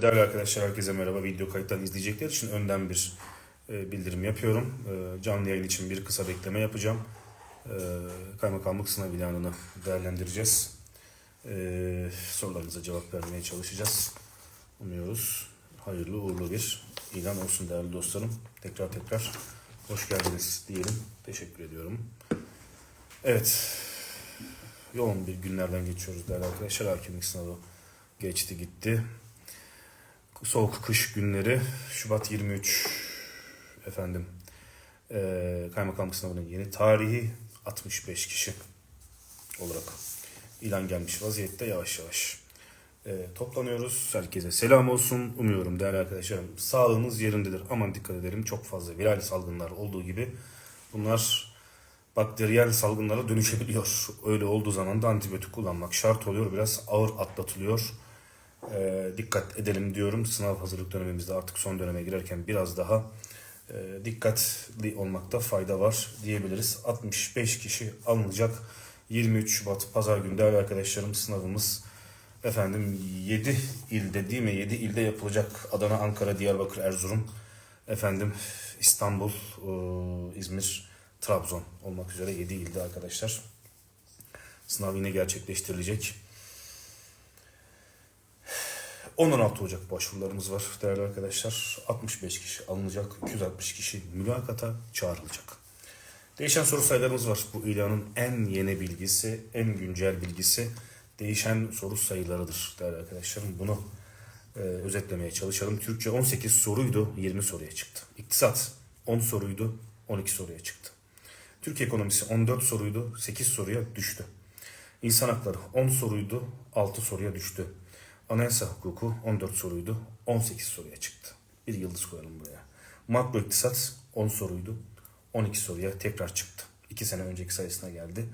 Değerli arkadaşlar herkese merhaba. Video kayıttan izleyecekler için önden bir e, bildirim yapıyorum. E, canlı yayın için bir kısa bekleme yapacağım. E, kaymakamlık sınav ilanını değerlendireceğiz. Sorularınıza cevap vermeye çalışacağız. Umuyoruz hayırlı uğurlu bir ilan olsun değerli dostlarım. Tekrar tekrar hoş geldiniz diyelim. Teşekkür ediyorum. Evet. Yoğun bir günlerden geçiyoruz değerli arkadaşlar. Hakimlik sınavı geçti gitti. Soğuk kış günleri Şubat 23 efendim eee kaymakamlık sınavının yeni tarihi 65 kişi olarak ilan gelmiş vaziyette yavaş yavaş eee, toplanıyoruz. Herkese selam olsun. Umuyorum değerli arkadaşlarım sağlığınız yerindedir. Aman dikkat edelim çok fazla viral salgınlar olduğu gibi bunlar bakteriyel salgınlara dönüşebiliyor. Öyle olduğu zaman da antibiyotik kullanmak şart oluyor. Biraz ağır atlatılıyor. Ee, dikkat edelim diyorum. Sınav hazırlık dönemimizde artık son döneme girerken biraz daha e, dikkatli olmakta fayda var diyebiliriz. 65 kişi alınacak. 23 Şubat Pazar günü değerli arkadaşlarım sınavımız efendim 7 ilde değil mi? 7 ilde yapılacak. Adana, Ankara, Diyarbakır, Erzurum, efendim İstanbul, e, İzmir, Trabzon olmak üzere 7 ilde arkadaşlar. Sınav yine gerçekleştirilecek. 10-16 Ocak başvurularımız var değerli arkadaşlar. 65 kişi alınacak, 260 kişi mülakata çağrılacak. Değişen soru sayılarımız var. Bu ilanın en yeni bilgisi, en güncel bilgisi değişen soru sayılarıdır değerli arkadaşlarım. Bunu e, özetlemeye çalışalım. Türkçe 18 soruydu, 20 soruya çıktı. İktisat 10 soruydu, 12 soruya çıktı. Türk ekonomisi 14 soruydu, 8 soruya düştü. İnsan hakları 10 soruydu, 6 soruya düştü. Anayasa hukuku 14 soruydu, 18 soruya çıktı. Bir yıldız koyalım buraya. Makro iktisat 10 soruydu, 12 soruya tekrar çıktı. 2 sene önceki sayısına geldi.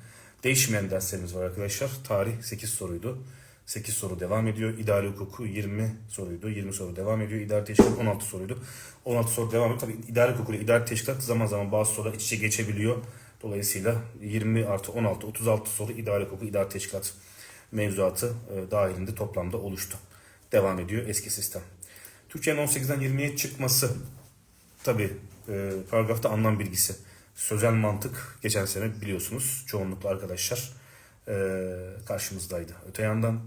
Değişmeyen derslerimiz var arkadaşlar. Tarih 8 soruydu. 8 soru devam ediyor. İdari hukuku 20 soruydu. 20 soru devam ediyor. İdari teşkilat 16 soruydu. 16 soru devam ediyor. Tabii idari hukuk ile idari teşkilat zaman zaman bazı sorular iç içe geçebiliyor. Dolayısıyla 20 artı 16, 36 soru idari hukuku, idari teşkilat mevzuatı e, dahilinde toplamda oluştu. Devam ediyor eski sistem. Türkçenin 18'den 20'ye çıkması tabi e, paragrafta anlam bilgisi. Sözel mantık geçen sene biliyorsunuz çoğunlukla arkadaşlar e, karşımızdaydı. Öte yandan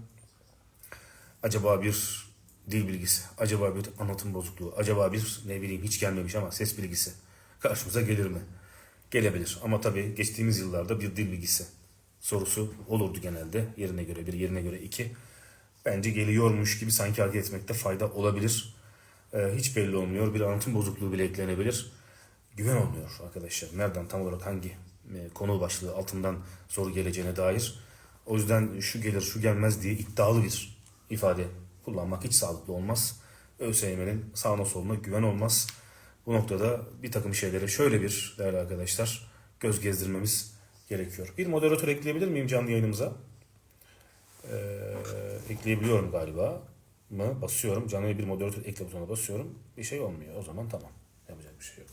acaba bir dil bilgisi, acaba bir anlatım bozukluğu, acaba bir ne bileyim hiç gelmemiş ama ses bilgisi karşımıza gelir mi? Gelebilir ama tabii geçtiğimiz yıllarda bir dil bilgisi sorusu olurdu genelde. Yerine göre bir, yerine göre iki. Bence geliyormuş gibi sanki hareket etmekte fayda olabilir. Ee, hiç belli olmuyor. Bir anlatım bozukluğu bile eklenebilir. Güven olmuyor arkadaşlar. Nereden tam olarak hangi e, konu başlığı altından soru geleceğine dair. O yüzden şu gelir şu gelmez diye iddialı bir ifade kullanmak hiç sağlıklı olmaz. ÖSYM'nin sağına soluna güven olmaz. Bu noktada bir takım şeylere şöyle bir değerli arkadaşlar göz gezdirmemiz gerekiyor. Bir moderatör ekleyebilir miyim canlı yayınımıza? Ee, ekleyebiliyorum galiba mı? Basıyorum. Canlı bir moderatör ekle butonuna basıyorum. Bir şey olmuyor. O zaman tamam. Yapacak bir şey yok.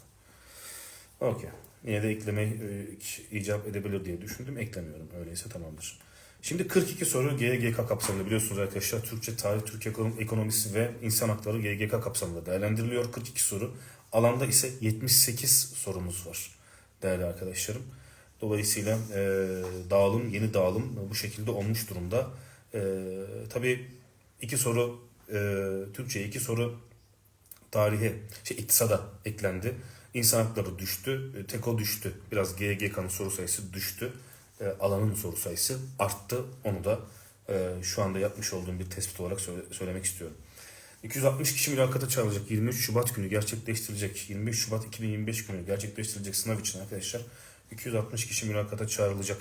Okey. Yine de ekleme e, icap edebilir diye düşündüm. Eklemiyorum. Öyleyse tamamdır. Şimdi 42 soru GGK kapsamında biliyorsunuz arkadaşlar. Türkçe, tarih, Türk ekonom- ekonomisi ve insan hakları GGK kapsamında değerlendiriliyor. 42 soru. Alanda ise 78 sorumuz var değerli arkadaşlarım. Dolayısıyla e, dağılım, yeni dağılım bu şekilde olmuş durumda. E, tabii iki soru e, Türkçe, iki soru tarihe, şey iktisada eklendi. İnsan hakları düştü, e, TEKO düştü. Biraz GGK'nın soru sayısı düştü. E, alanın soru sayısı arttı. Onu da e, şu anda yapmış olduğum bir tespit olarak söyle- söylemek istiyorum. 260 kişi mülakata çağrılacak. 23 Şubat günü gerçekleştirilecek. 23 Şubat 2025 günü gerçekleştirilecek sınav için arkadaşlar 260 kişi mülakata çağrılacak.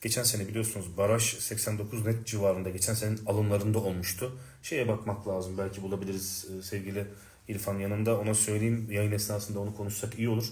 Geçen sene biliyorsunuz baraj 89 net civarında geçen senenin alımlarında olmuştu. Şeye bakmak lazım belki bulabiliriz e, sevgili İrfan yanımda ona söyleyeyim yayın esnasında onu konuşsak iyi olur.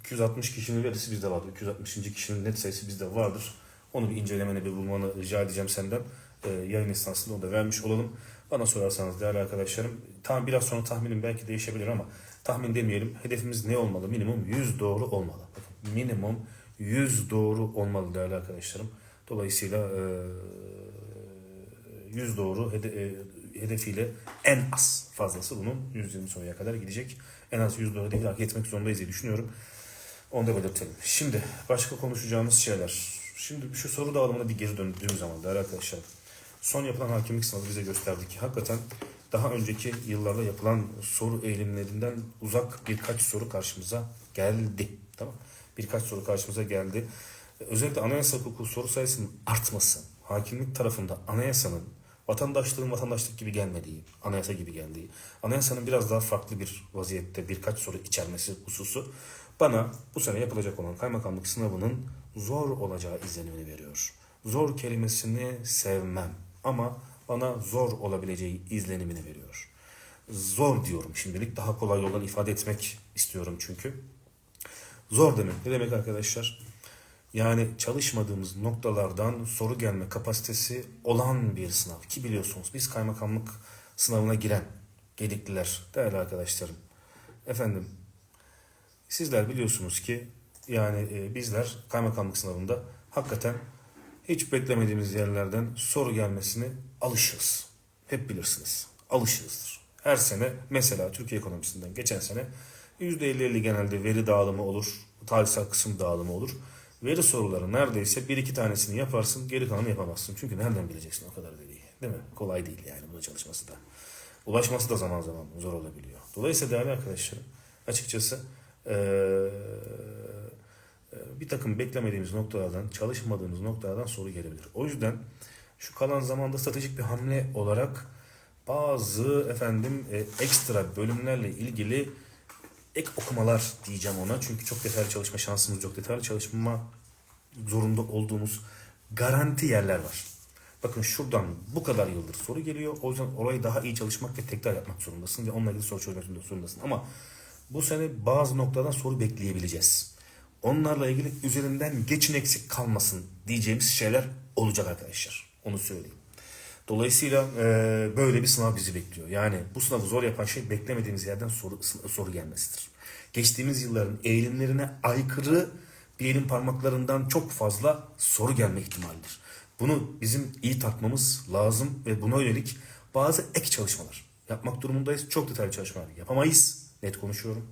260 kişinin verisi bizde vardır. 260. kişinin net sayısı bizde vardır. Onu bir incelemene bir bulmanı rica edeceğim senden. Ee, yayın esnasında onu da vermiş olalım. Bana sorarsanız değerli arkadaşlarım. Tam biraz sonra tahminim belki değişebilir ama tahmin demeyelim. Hedefimiz ne olmalı? Minimum 100 doğru olmalı. Bakın, minimum 100 doğru olmalı değerli arkadaşlarım. Dolayısıyla e, 100 doğru hede- e, hedefiyle en az fazlası bunun 120 soruya kadar gidecek. En az 100 dolar değil hak etmek zorundayız diye düşünüyorum. Onu da belirtelim. Şimdi başka konuşacağımız şeyler. Şimdi şu soru dağılımına bir geri döndüğüm zaman değerli arkadaşlar. Son yapılan hakimlik sınavı bize gösterdi ki hakikaten daha önceki yıllarda yapılan soru eğilimlerinden uzak birkaç soru karşımıza geldi. Tamam Birkaç soru karşımıza geldi. Özellikle anayasa hukuku soru sayısının artması, hakimlik tarafında anayasanın vatandaşlığın vatandaşlık gibi gelmediği, anayasa gibi geldiği, anayasanın biraz daha farklı bir vaziyette birkaç soru içermesi hususu bana bu sene yapılacak olan kaymakamlık sınavının zor olacağı izlenimini veriyor. Zor kelimesini sevmem ama bana zor olabileceği izlenimini veriyor. Zor diyorum şimdilik daha kolay yoldan ifade etmek istiyorum çünkü. Zor demek ne demek arkadaşlar? Yani çalışmadığımız noktalardan soru gelme kapasitesi olan bir sınav. Ki biliyorsunuz biz kaymakamlık sınavına giren gedikliler, değerli arkadaşlarım. Efendim, sizler biliyorsunuz ki yani e, bizler kaymakamlık sınavında hakikaten hiç beklemediğimiz yerlerden soru gelmesine alışırız. Hep bilirsiniz. Alışığızdır. Her sene mesela Türkiye ekonomisinden geçen sene %50-50 genelde veri dağılımı olur. Tarihsel kısım dağılımı olur. Veri soruları neredeyse bir iki tanesini yaparsın, geri kalanını yapamazsın. Çünkü nereden bileceksin o kadar veriyi? Değil mi? Kolay değil yani bunun çalışması da. Ulaşması da zaman zaman zor olabiliyor. Dolayısıyla değerli arkadaşlarım açıkçası eee, bir takım beklemediğimiz noktalardan, çalışmadığımız noktalardan soru gelebilir. O yüzden şu kalan zamanda stratejik bir hamle olarak bazı efendim ekstra bölümlerle ilgili ek okumalar diyeceğim ona. Çünkü çok detaylı çalışma şansımız yok. Detaylı çalışma zorunda olduğumuz garanti yerler var. Bakın şuradan bu kadar yıldır soru geliyor. O yüzden orayı daha iyi çalışmak ve tekrar yapmak zorundasın ve onunla ilgili soru çözmek zorundasın. Ama bu sene bazı noktadan soru bekleyebileceğiz. Onlarla ilgili üzerinden geçin eksik kalmasın diyeceğimiz şeyler olacak arkadaşlar. Onu söyleyeyim. Dolayısıyla e, böyle bir sınav bizi bekliyor. Yani bu sınavı zor yapan şey beklemediğimiz yerden soru, soru gelmesidir. Geçtiğimiz yılların eğilimlerine aykırı bir elin parmaklarından çok fazla soru gelme ihtimalidir. Bunu bizim iyi takmamız lazım ve buna yönelik bazı ek çalışmalar yapmak durumundayız. Çok detaylı çalışmalar yapamayız. Net konuşuyorum.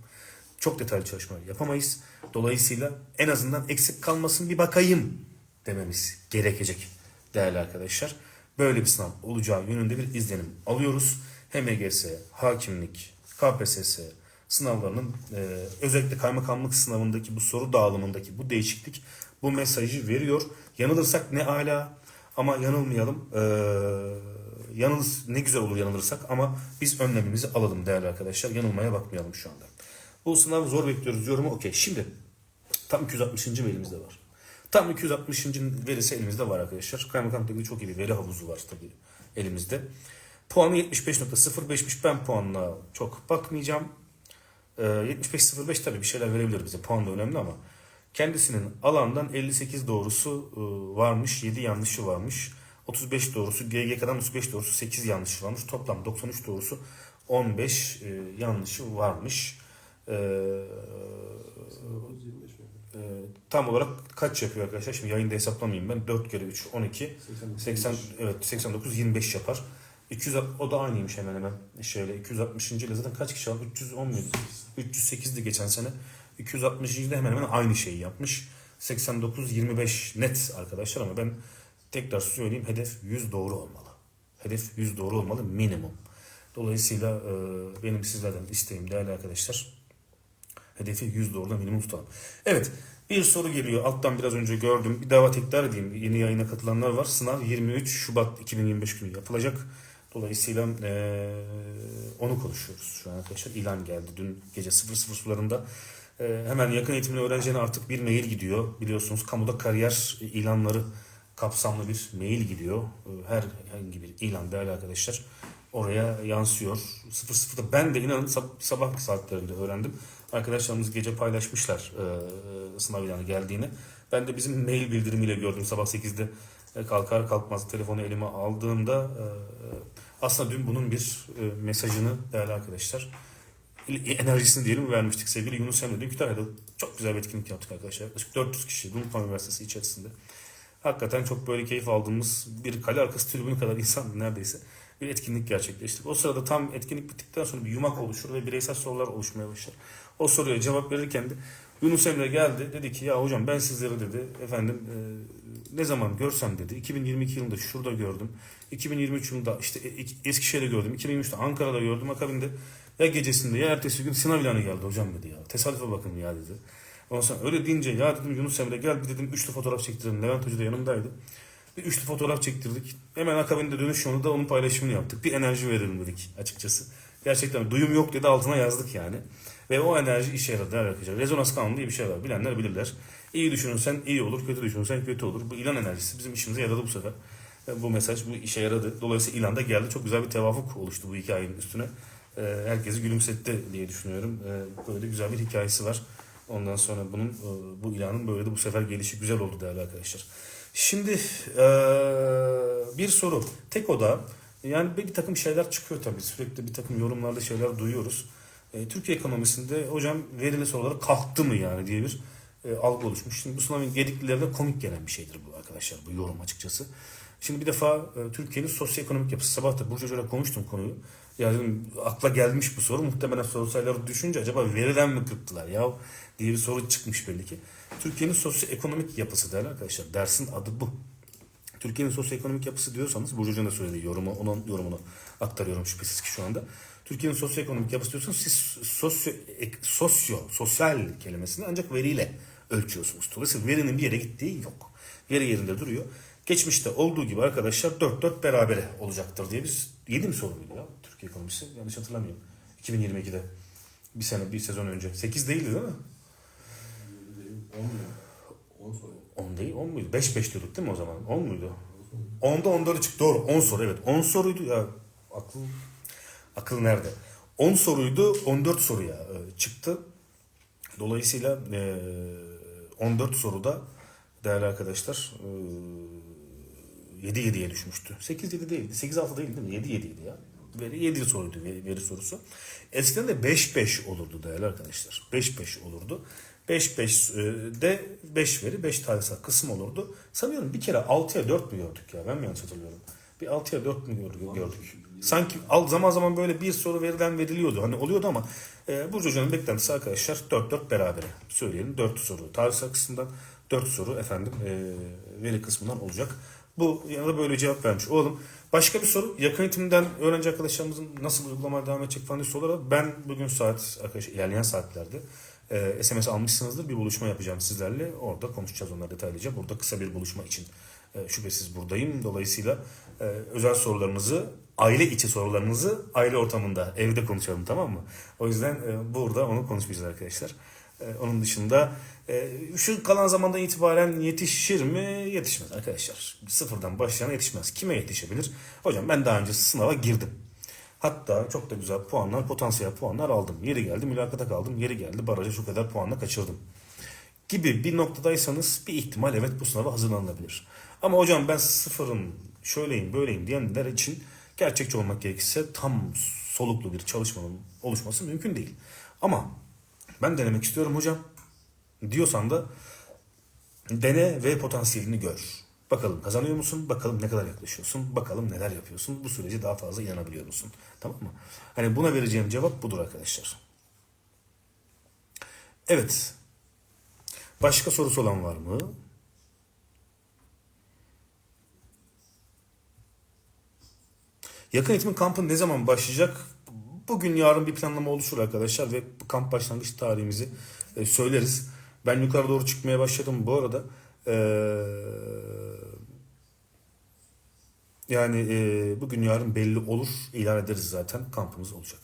Çok detaylı çalışmalar yapamayız. Dolayısıyla en azından eksik kalmasın bir bakayım dememiz gerekecek değerli arkadaşlar. Böyle bir sınav olacağı yönünde bir izlenim alıyoruz. HMGS, hakimlik, KPSS sınavlarının e, özellikle kaymakamlık sınavındaki bu soru dağılımındaki bu değişiklik bu mesajı veriyor. Yanılırsak ne ala ama yanılmayalım. Ee, yanılız ne güzel olur yanılırsak ama biz önlemimizi alalım değerli arkadaşlar. Yanılmaya bakmayalım şu anda. Bu sınavı zor bekliyoruz yorumu okey. Şimdi tam 260. elimizde var. Tam 260. verisi elimizde var arkadaşlar. Kaymakamlıkla ilgili çok iyi bir veri havuzu var tabii elimizde. Puanı 75.05'miş. Ben puanla çok bakmayacağım. Ee, 75.05 tabii bir şeyler verebilir bize. Puan da önemli ama kendisinin alandan 58 doğrusu e, varmış, 7 yanlışı varmış. 35 doğrusu, GGK'dan 35 doğrusu 8 yanlışı varmış. Toplam 93 doğrusu 15 e, yanlışı varmış. Ee, e, tam olarak kaç yapıyor arkadaşlar? Şimdi yayında hesaplamayayım ben. 4 kere 3 12 80 evet 89 25 yapar. 200 o da aynıymış hemen hemen. Şöyle 260. ile zaten kaç kişi aldı? 310 muydu? 308'di geçen sene. 260. de hemen hemen aynı şeyi yapmış. 89 25 net arkadaşlar ama ben tekrar söyleyeyim hedef 100 doğru olmalı. Hedef 100 doğru olmalı minimum. Dolayısıyla e, benim sizlerden isteğim değerli arkadaşlar Hedefi 100 doğrudan minimum tutalım. Evet bir soru geliyor. Alttan biraz önce gördüm. Bir daha tekrar edeyim. Yeni yayına katılanlar var. Sınav 23 Şubat 2025 günü yapılacak. Dolayısıyla ee, onu konuşuyoruz şu an arkadaşlar. İlan geldi dün gece 00 sularında. E, hemen yakın eğitimli öğrencilerine artık bir mail gidiyor. Biliyorsunuz kamuda kariyer ilanları kapsamlı bir mail gidiyor. E, herhangi bir ilan değerli arkadaşlar oraya yansıyor. 00'da ben de inanın sabah saatlerinde öğrendim. Arkadaşlarımız gece paylaşmışlar e, sınav ilanı geldiğini. Ben de bizim mail bildirimiyle gördüm sabah 8'de e, kalkar kalkmaz telefonu elime aldığımda e, aslında dün bunun bir e, mesajını değerli arkadaşlar enerjisini diyelim vermiştik sevgili Yunus Emre. Dün Kütahya'da çok güzel bir etkinlik yaptık arkadaşlar. Yaklaşık 400 kişi Dumlupınar Üniversitesi içerisinde. Hakikaten çok böyle keyif aldığımız bir kale arkası tribünü kadar insan neredeyse bir etkinlik gerçekleştirdik. O sırada tam etkinlik bittikten sonra bir yumak oluşur ve bireysel sorular oluşmaya başlar. O soruya cevap verirken de Yunus Emre geldi dedi ki ya hocam ben sizleri dedi efendim e, ne zaman görsem dedi 2022 yılında şurada gördüm. 2023 yılında işte e- Eskişehir'de gördüm. 2023'te Ankara'da gördüm. Akabinde ya gecesinde ya ertesi gün sınav ilanı geldi hocam dedi ya. Tesadüfe bakın ya dedi. Ondan sonra öyle deyince ya dedim Yunus Emre gel bir dedim üçlü fotoğraf çektirelim. Levent Hoca da yanımdaydı. Bir üçlü fotoğraf çektirdik. Hemen akabinde dönüş yolunda onun paylaşımını yaptık. Bir enerji verelim dedik açıkçası. Gerçekten duyum yok dedi altına yazdık yani. Ve o enerji işe yaradı arkadaşlar. Rezonans kanunu diye bir şey var. Bilenler bilirler. İyi düşünürsen iyi olur, kötü düşünürsen kötü olur. Bu ilan enerjisi bizim işimize yaradı bu sefer. E, Bu mesaj bu işe yaradı. Dolayısıyla ilan da geldi. Çok güzel bir tevafuk oluştu bu hikayenin üstüne. E, Herkesi gülümsetti diye düşünüyorum. E, Böyle güzel bir hikayesi var. Ondan sonra bunun bu ilanın böyle de bu sefer gelişi güzel oldu değerli arkadaşlar. Şimdi bir soru. Tek oda yani bir takım şeyler çıkıyor tabii. Sürekli bir takım yorumlarda şeyler duyuyoruz. E, Türkiye ekonomisinde hocam verili soruları kalktı mı yani diye bir e, algı oluşmuş. Şimdi bu sınavın gediklilerine komik gelen bir şeydir bu arkadaşlar bu yorum açıkçası. Şimdi bir defa e, Türkiye'nin sosyoekonomik yapısı sabah da Burcu Hoca'yla konuştum konuyu. Ya dedim akla gelmiş bu soru. Muhtemelen soru sayıları düşünce acaba veriden mi kırptılar ya diye bir soru çıkmış belli ki. Türkiye'nin sosyoekonomik yapısı değerli arkadaşlar. Dersin adı bu. Türkiye'nin sosyoekonomik yapısı diyorsanız Burcu Hoca'nın da söylediği yorumu, onun yorumunu aktarıyorum şüphesiz ki şu anda. Türkiye'nin sosyoekonomik yapısı diyorsanız siz sosyo, sosyo, sosyal kelimesini ancak veriyle ölçüyorsunuz. Dolayısıyla verinin bir yere gittiği yok. Veri yerinde duruyor. Geçmişte olduğu gibi arkadaşlar 4-4 berabere olacaktır diye biz 7 mi soru muydu ya Türkiye ekonomisi? Yanlış hatırlamıyorum. 2022'de. Bir sene, bir sezon önce. 8 değildi değil mi? 10 soru. 10 değil, 10 muydu? 5-5 diyorduk değil mi o zaman? 10 muydu? 10'da 10'ları çıktı. Doğru. 10 soru evet. 10 soruydu ya. Akıl akıl nerede? 10 soruydu. 14 soruya e, çıktı. Dolayısıyla e, 14 soruda değerli arkadaşlar e, 7-7'ye düşmüştü. 8-7 değildi. 8-6 değildi değil mi? 7-7 idi ya. Veri 7 soruydu veri, veri sorusu. Eskiden de 5-5 olurdu değerli arkadaşlar. 5-5 olurdu. 5-5'de 5 veri 5 tarihsel kısım olurdu. Sanıyorum bir kere 6'ya 4 mü gördük ya? Ben mi yanlış hatırlıyorum? Bir 6'ya 4 mü gördük? gördük. Sanki al zaman zaman böyle bir soru veriden veriliyordu. Hani oluyordu ama e, Burcu Hoca'nın beklentisi arkadaşlar 4-4 berabere. Söyleyelim 4 soru. Tarihsel kısımdan 4 soru efendim e, veri kısmından olacak. Bu ya da böyle cevap vermiş olalım. Başka bir soru. Yakın eğitimden öğrenci arkadaşlarımızın nasıl uygulamaya devam edecek falan diye sorular. Ben bugün saat arkadaşlar ilerleyen saatlerde e, SMS almışsınızdır. Bir buluşma yapacağım sizlerle. Orada konuşacağız onlar detaylıca. Burada kısa bir buluşma için e, şüphesiz buradayım. Dolayısıyla e, özel sorularınızı, aile içi sorularınızı aile ortamında, evde konuşalım tamam mı? O yüzden e, burada onu konuşmayacağız arkadaşlar. E, onun dışında e, şu kalan zamandan itibaren yetişir mi? Yetişmez arkadaşlar. Sıfırdan başlayan yetişmez. Kime yetişebilir? Hocam ben daha önce sınava girdim. Hatta çok da güzel puanlar, potansiyel puanlar aldım. Yeri geldi mülakata kaldım. Yeri geldi baraja şu kadar puanla kaçırdım. Gibi bir noktadaysanız bir ihtimal evet bu sınava hazırlanılabilir. Ama hocam ben sıfırım, şöyleyim, böyleyim diyenler için gerçekçi olmak gerekirse tam soluklu bir çalışmanın oluşması mümkün değil. Ama ben denemek istiyorum hocam diyorsan da dene ve potansiyelini gör. Bakalım kazanıyor musun? Bakalım ne kadar yaklaşıyorsun? Bakalım neler yapıyorsun? Bu sürece daha fazla inanabiliyor musun? Tamam mı? Hani buna vereceğim cevap budur arkadaşlar. Evet. Başka sorusu olan var mı? Yakın eğitimin kampı ne zaman başlayacak? Bugün yarın bir planlama oluşur arkadaşlar ve kamp başlangıç tarihimizi e, söyleriz. Ben yukarı doğru çıkmaya başladım bu arada. Ee, yani e, bugün yarın belli olur. ilan ederiz zaten. Kampımız olacak.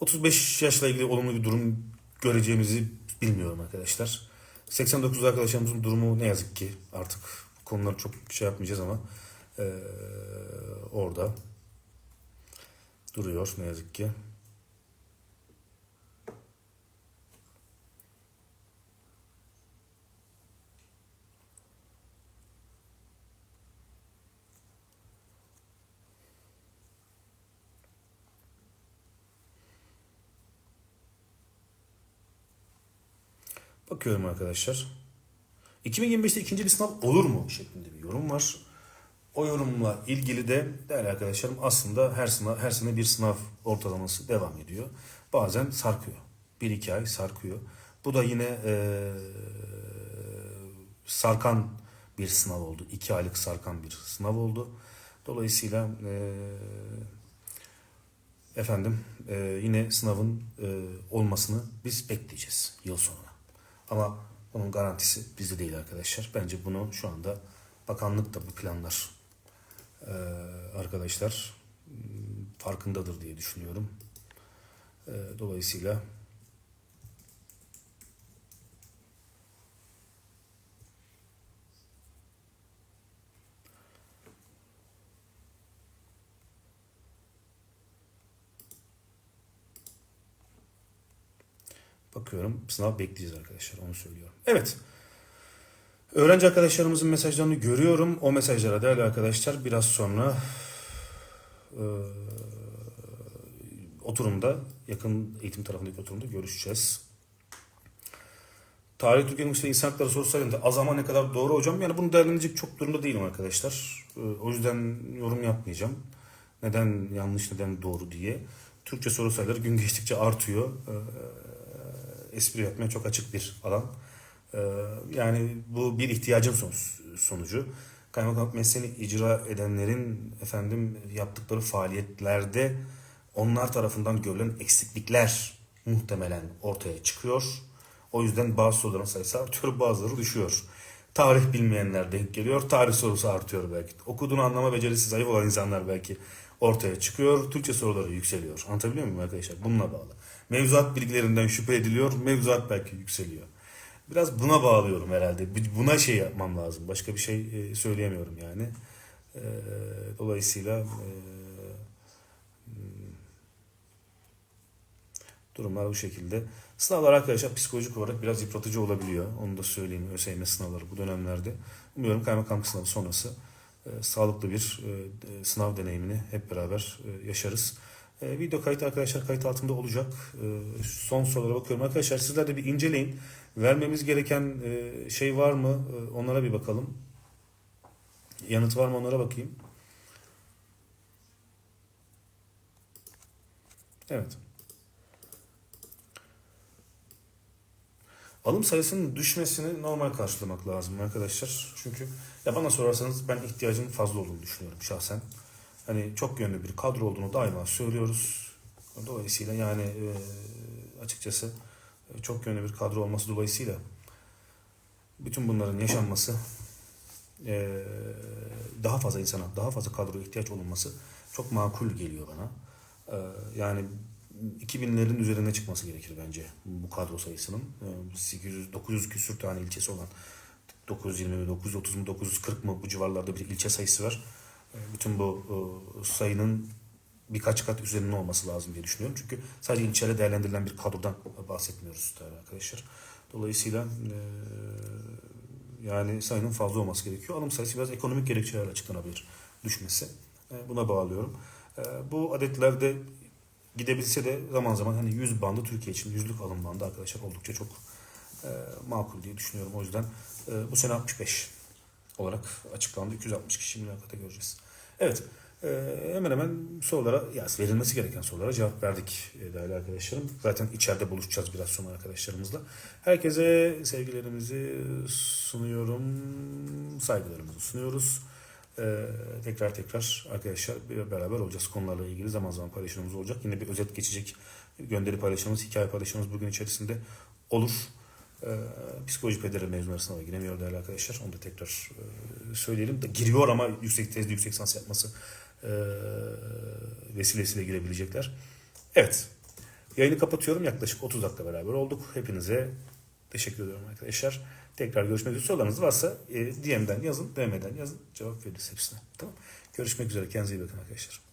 35 yaşla ilgili olumlu bir durum göreceğimizi bilmiyorum arkadaşlar. 89 arkadaşlarımızın durumu ne yazık ki artık konuları çok şey yapmayacağız ama e, orada duruyor ne yazık ki. Bakıyorum arkadaşlar. 2025'te ikinci bir sınav olur mu şeklinde bir yorum var. O yorumla ilgili de değerli arkadaşlarım aslında her sınav, her sene bir sınav ortalaması devam ediyor. Bazen sarkıyor. Bir iki ay sarkıyor. Bu da yine eee, sarkan bir sınav oldu. İki aylık sarkan bir sınav oldu. Dolayısıyla eee, efendim eee, yine sınavın eee, olmasını biz bekleyeceğiz yıl sonuna. Ama bunun garantisi bizde değil arkadaşlar. Bence bunu şu anda bakanlık da bu planlar arkadaşlar m, farkındadır diye düşünüyorum. Eee, dolayısıyla bakıyorum sınav bekleyeceğiz arkadaşlar onu söylüyorum. Evet. Öğrenci arkadaşlarımızın mesajlarını görüyorum. O mesajlara değerli arkadaşlar biraz sonra eee, oturumda yakın eğitim tarafındaki oturumda görüşeceğiz. Tarih Türkiye'nin işte insan hakları sorusu halinde az ama ne kadar doğru hocam? Yani bunu değerlendirecek çok durumda değilim arkadaşlar. Ee, O yüzden yorum yapmayacağım. Neden yanlış, neden doğru diye. Türkçe soru sayıları gün geçtikçe artıyor. Ee, Espri yapmaya çok açık bir alan. Ee, Yani bu bir ihtiyacın son- sonucu. Kaymakam mesleğini icra edenlerin efendim yaptıkları faaliyetlerde onlar tarafından görülen eksiklikler muhtemelen ortaya çıkıyor. O yüzden bazı soruların sayısı artıyor, bazıları düşüyor. Tarih bilmeyenler denk geliyor, tarih sorusu artıyor belki. Okuduğunu anlama becerisi zayıf olan insanlar belki ortaya çıkıyor. Türkçe soruları yükseliyor. Anlatabiliyor muyum arkadaşlar? Bununla bağlı. Mevzuat bilgilerinden şüphe ediliyor, mevzuat belki yükseliyor. Biraz buna bağlıyorum herhalde. Buna şey yapmam lazım. Başka bir şey e, söyleyemiyorum yani. E, Dolayısıyla e, Durumlar bu şekilde. Sınavlar arkadaşlar psikolojik olarak biraz yıpratıcı olabiliyor. Onu da söyleyeyim ÖSYM sınavları bu dönemlerde. Umuyorum kaymakam sınavı sonrası sağlıklı bir sınav deneyimini hep beraber yaşarız. Video kayıt arkadaşlar kayıt altında olacak. Son sorulara bakıyorum. Arkadaşlar sizler de bir inceleyin. Vermemiz gereken e, şey var mı? E, onlara bir bakalım. Yanıt var mı onlara bakayım. Evet. Alım sayısının düşmesini normal karşılamak lazım arkadaşlar. Çünkü ya bana sorarsanız ben ihtiyacın fazla olduğunu düşünüyorum şahsen. Hani çok yönlü bir kadro olduğunu daima söylüyoruz. Dolayısıyla yani e, açıkçası çok yönlü bir kadro olması dolayısıyla bütün bunların yaşanması e, daha fazla insana, daha fazla kadroya ihtiyaç olunması çok makul geliyor bana. E, yani 2000'lerin üzerine çıkması gerekir bence bu kadro sayısının. Ee, 800 900 küsür tane ilçesi olan 920 mi 930 mu 940 mı bu civarlarda bir ilçe sayısı var. Bütün bu e, sayının birkaç kat üzerinde olması lazım diye düşünüyorum. Çünkü sadece ilçelere değerlendirilen bir kadrodan bahsetmiyoruz arkadaşlar. Dolayısıyla e, yani sayının fazla olması gerekiyor. Alım sayısı biraz ekonomik gerekçelerle açıklanabilir düşmesi. E, Buna bağlıyorum. E, Bu adetlerde gidebilse de zaman zaman hani 100 bandı Türkiye için yüzlük alım bandı arkadaşlar oldukça çok e, makul diye düşünüyorum. O yüzden e, bu sene 65 olarak açıklandı. 260 kişi mülakata göreceğiz. Evet. E, hemen hemen sorulara ya verilmesi gereken sorulara cevap verdik e, değerli arkadaşlarım. Zaten içeride buluşacağız biraz sonra arkadaşlarımızla. Herkese sevgilerimizi sunuyorum. Saygılarımızı sunuyoruz. Ee, tekrar tekrar arkadaşlar beraber olacağız konularla ilgili zaman zaman paylaşımımız olacak. Yine bir özet geçecek gönderi paylaşımımız, hikaye paylaşımımız bugün içerisinde olur. Ee, psikoloji pederi mezunları sınava giremiyor değerli arkadaşlar. Onu da tekrar e, söyleyelim. Giriyor ama yüksek tezli yüksek sans yapması e, vesilesiyle girebilecekler. Evet. Yayını kapatıyorum. Yaklaşık 30 dakika beraber olduk. Hepinize teşekkür ediyorum arkadaşlar. Tekrar görüşmek üzere. Sorularınız varsa e, DM'den yazın, DM'den yazın. Cevap veririz hepsine. Tamam. Görüşmek üzere. Kendinize iyi bakın arkadaşlar.